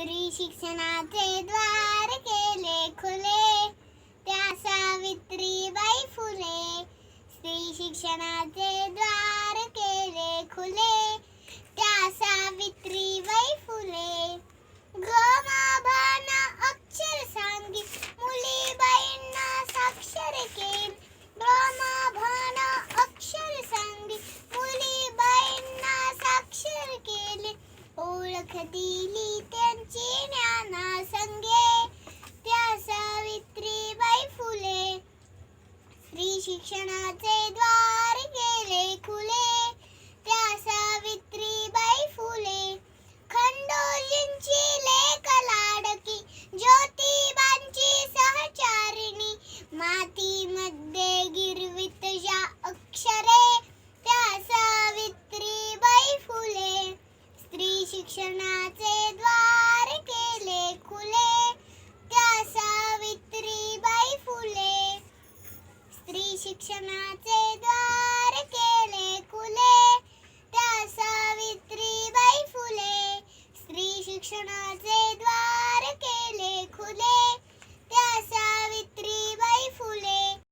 स्त्री शिक्षणाचे द्वार केले खुले. त्या सावित्रीबाई फुले. स्त्री शिक्षणाचे द्वार केले खुले. त्या सावित्रीबाई फुले. गमाभान अक्षर सांगी मुलीबाईंना साक्षर केले गमाभान अक्षर सांगी मुलीबाईंना साक्षर केले. ओळख दिली त्यांची शिक्षणाचे द्वार गेले खुले. त्या सावित्रीबाई फुले. खंडोजींची लेख लाडकी ज्योतिबांची सहचारिणी. मातीमध्ये गिरवित ज्या अक्षरे त्या सावित्रीबाई फुले. स्त्री शिक्षणाचे द्वार शिक्षणाचे द्वार केले खुले. त्या सावित्रीबाई फुले. स्त्री शिक्षणाचे द्वार